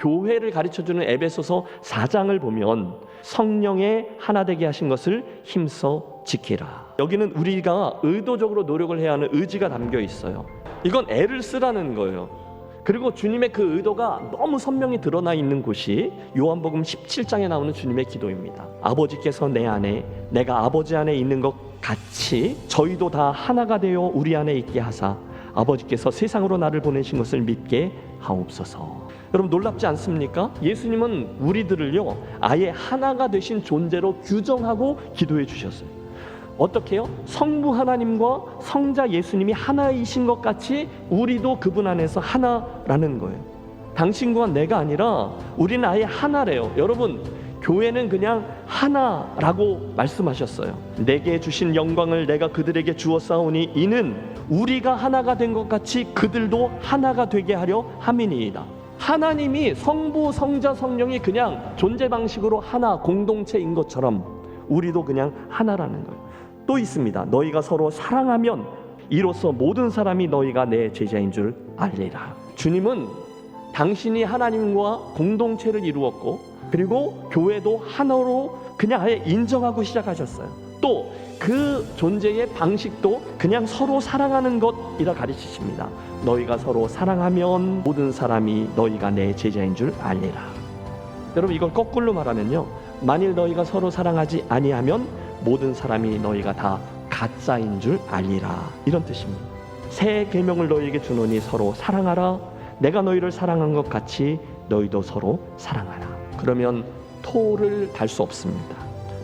교회를 가르쳐 주는 에베소서 4장을 보면 성령의 하나 되게 하신 것을 힘써 지키라. 여기는 우리가 의도적으로 노력을 해야 하는 의지가 담겨 있어요. 이건 애를 쓰라는 거예요. 그리고 주님의 그 의도가 너무 선명히 드러나 있는 곳이 요한복음 17장에 나오는 주님의 기도입니다. 아버지께서 내 안에 내가 아버지 안에 있는 것 같이 저희도 다 하나가 되어 우리 안에 있게 하사 아버지께서 세상으로 나를 보내신 것을 믿게 하옵소서. 여러분 놀랍지 않습니까? 예수님은 우리들을요 아예 하나가 되신 존재로 규정하고 기도해 주셨어요. 어떻게요? 성부 하나님과 성자 예수님이 하나이신 것 같이 우리도 그분 안에서 하나라는 거예요. 당신과 내가 아니라 우리는 아예 하나래요. 여러분, 교회는 그냥 하나라고 말씀하셨어요. 내게 주신 영광을 내가 그들에게 주었사오니 이는 우리가 하나가 된 것 같이 그들도 하나가 되게 하려 함이니이다. 하나님이 성부, 성자, 성령이 그냥 존재 방식으로 하나 공동체인 것처럼 우리도 그냥 하나라는 거예요. 또 있습니다. 너희가 서로 사랑하면 이로써 모든 사람이 너희가 내 제자인 줄 알리라. 주님은 당신이 하나님과 공동체를 이루었고 그리고 교회도 하나로 그냥 아예 인정하고 시작하셨어요. 또 그 존재의 방식도 그냥 서로 사랑하는 것이라 가르치십니다. 너희가 서로 사랑하면 모든 사람이 너희가 내 제자인 줄 알리라. 여러분 이걸 거꾸로 말하면요. 만일 너희가 서로 사랑하지 아니하면 모든 사람이 너희가 다 가짜인 줄 알리라. 이런 뜻입니다. 새 계명을 너희에게 주노니 서로 사랑하라. 내가 너희를 사랑한 것 같이 너희도 서로 사랑하라. 그러면 토를 달 수 없습니다.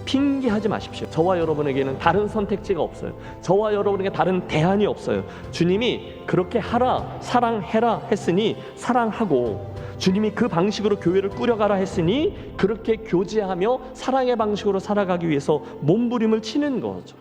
핑계하지 마십시오. 저와 여러분에게는 다른 선택지가 없어요. 저와 여러분에게 다른 대안이 없어요. 주님이 그렇게 하라, 사랑해라 했으니 사랑하고 주님이 그 방식으로 교회를 꾸려가라 했으니 그렇게 교제하며 사랑의 방식으로 살아가기 위해서 몸부림을 치는 거죠.